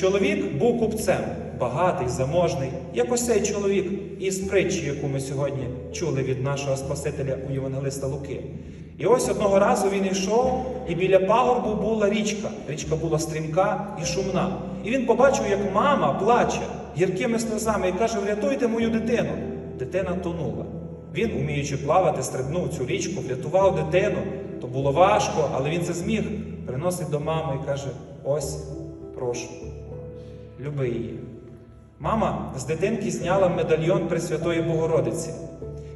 Чоловік був купцем, багатий, заможний, як ось цей чоловік із притчі, яку ми сьогодні чули від нашого Спасителя у Євангелиста Луки. І ось одного разу він йшов, і біля пагорбу була річка. Річка була стрімка і шумна. І він побачив, як мама плаче гіркими сльозами і каже: Врятуйте мою дитину. Дитина тонула. Він, уміючи плавати, стрибнув цю річку, врятував дитину. То було важко, але він це зміг. Приносить до мами і каже: Ось, прошу, люби її. Мама з дитинки зняла медальйон Пресвятої Богородиці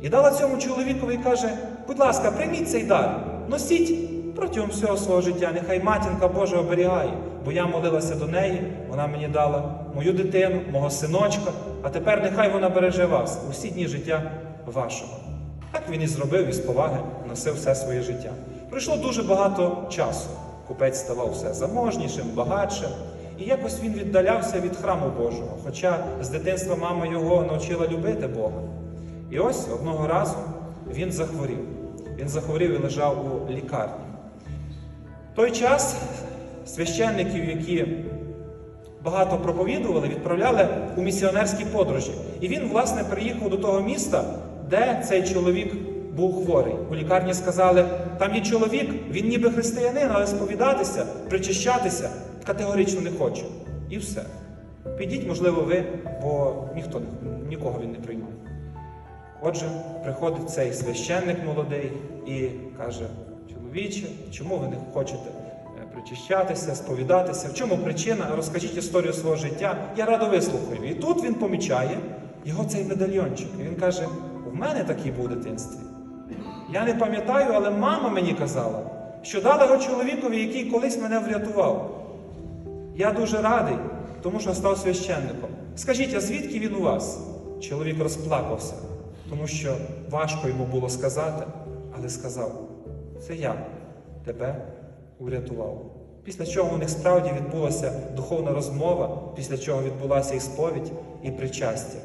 і дала цьому чоловікові і каже: будь ласка, прийміть цей дар, носіть протягом всього свого життя. Нехай матінка Божа оберігає, бо я молилася до неї, вона мені дала мою дитину, мого синочка, а тепер нехай вона береже вас усі дні життя вашого. Так він і зробив із поваги, носив все своє життя. Пройшло дуже багато часу. Купець ставав все заможнішим, багатшим. І якось він віддалявся від храму Божого, хоча з дитинства мама його навчила любити Бога. І ось одного разу він захворів. Він захворів і лежав у лікарні. В той час священників, які багато проповідували, відправляли у місіонерські подорожі. І він, власне, приїхав до того міста, де цей чоловік був хворий. У лікарні сказали, там є чоловік, він ніби християнин, але сповідатися, причащатися категорично не хоче. І все. Підіть, можливо, ви, бо ніхто нікого він не приймав. Отже, приходить цей священник молодий і каже: чоловіче, чому ви не хочете е, причащатися, сповідатися? В чому причина? Розкажіть історію свого життя. Я радо вислухаю. І тут він помічає його цей медальйончик. І він каже: в мене такий був у дитинстві. Я не пам'ятаю, але мама мені казала, що дала його чоловікові, який колись мене врятував. Я дуже радий, тому що став священником. Скажіть, а звідки він у вас? Чоловік розплакався, тому що важко йому було сказати, але сказав: це я тебе урятував. Після чого у них справді відбулася духовна розмова, після чого відбулася і сповідь, і причастя.